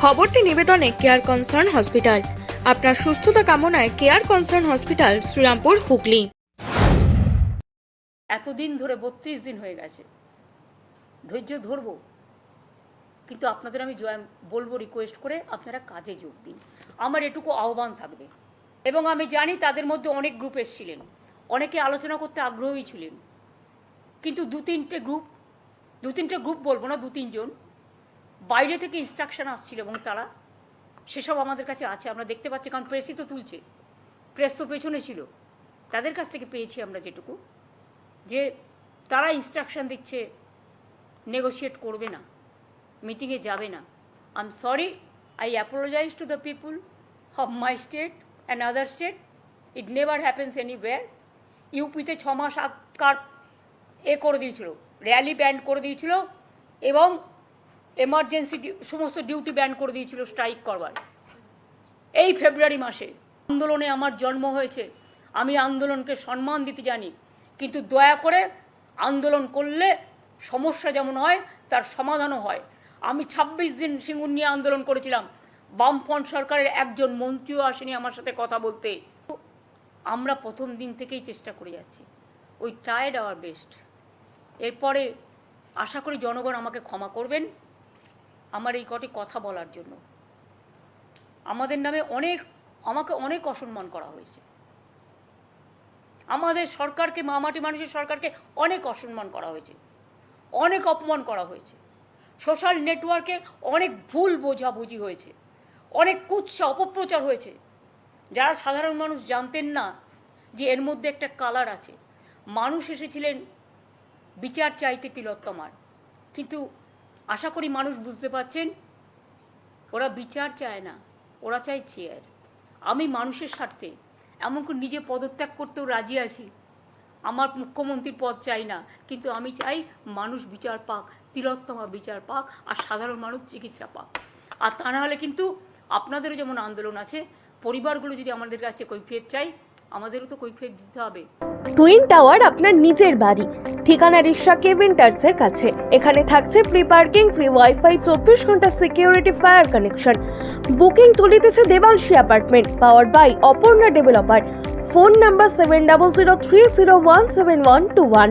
খবরটি নিবেদনে care concern hospital আপনার সুস্থতা কামনায় care concern hospital Srirampur, Hooghly. এতদিন ধরে বত্রিশ দিন হয়ে গেছে। ধৈর্য ধরবো। কিন্তু আপনাদের আমি জয়, বলব রিকোয়েস্ট করে আপনারা কাজে যোগ দিন। আমার এটুকু আহ্বান থাকবে। এবং আমি জানি তাদের মধ্যে অনেক গ্রুপ এসেছিলেন। অনেকে আলোচনা করতে আগ্রহী ছিলেন। কিন্তু দু তিনটে গ্রুপ দু তিনটে গ্রুপ বলব না, দু তিনজন। বাইরে থেকে ইনস্ট্রাকশন আসছিল এবং তারা সেসব আমাদের কাছে আছে, আমরা দেখতে পাচ্ছি, কারণ প্রেসই তো তুলছে। প্রেস তো পেছনে ছিল। তাদের কাছ থেকে পেয়েছি আমরা যেটুকু। যে তারা ইনস্ট্রাকশন দিচ্ছে নেগোশিয়েট করবে না মিটিংয়ে যাবে না। I am sorry I apologise to the people of my state and other state it never happens anywhere ইউপিতে ছ মাস আগকার এ করে দিয়েছিল র্যালি ব্যান্ড করে দিয়েছিল এবং এমার্জেন্সি সমস্ত ডিউটি ব্যান্ড করে দিয়েছিল স্ট্রাইক করবার। এই ফেব্রুয়ারি মাসে আন্দোলনে আমার জন্ম হয়েছে। আমি আন্দোলনকে সম্মান দিতে জানি, কিন্তু দয়া করে আন্দোলন করলে সমস্যা যেমন হয়, তার সমাধানও হয়। আমি ছাব্বিশ দিন সিঙ্গুর নিয়ে আন্দোলন করেছিলাম। বামফ্রন্ট সরকারের একজন মন্ত্রীও আসেনি আমার সাথে কথা বলতে। আমরা প্রথম দিন থেকেই চেষ্টা করে যাচ্ছি। ওই ট্রায়েড আওয়ার বেস্ট এরপরে আশা করি জনগণ আমাকে ক্ষমা করবেন। আমার এই কটি কথা বলার জন্য। আমাদের নামে অনেক, আমাকে অনেক অসম্মান করা হয়েছে। আমাদের সরকারকে, মামাটি মানুষের সরকারকে অনেক অসম্মান করা হয়েছে। অনেক অপমান করা হয়েছে। সোশ্যাল নেটওয়ার্কে অনেক ভুল বোঝাবুঝি হয়েছে। অনেক কুৎসা, অপপ্রচার হয়েছে। যারা সাধারণ মানুষ জানতেন না যে এর মধ্যে একটা কালার আছে। মানুষ এসেছিলেন বিচার চাইতে তিলোত্তমার। কিন্তু আশা করি মানুষ বুঝতে পারছেন, ওরা বিচার চায় না, ওরা চায় চেয়ার আমি মানুষের স্বার্থে এমনকি নিজে পদত্যাগ করতেও রাজি আছি। আমার মুখ্যমন্ত্রীর পদ চাই না, কিন্তু আমি চাই মানুষ বিচার পাক, তিলোত্তমা বিচার পাক, আর সাধারণ মানুষ চিকিৎসা পাক। আর তা না হলে কিন্তু আপনাদেরও যেমন আন্দোলন আছে, পরিবারগুলো যদি আমাদের কাছে কৈফিয়ত চাই আমাদেরও তো কৈফিয়ত দিতে হবে। টুইন টাওয়ার আপনার নিজের বাড়ি। ঠিকানা রিশা কেভিন টার্সের কাছে। এখানে থাকছে ফ্রি পার্কিং ফ্রি ওয়াইফাই চব্বিশ ঘণ্টা সিকিউরিটি ফায়ার কানেকশন বুকিং চলিতেছে Debanshi apartment power by Aparna developer phone number seven double zero three zero one seven one two one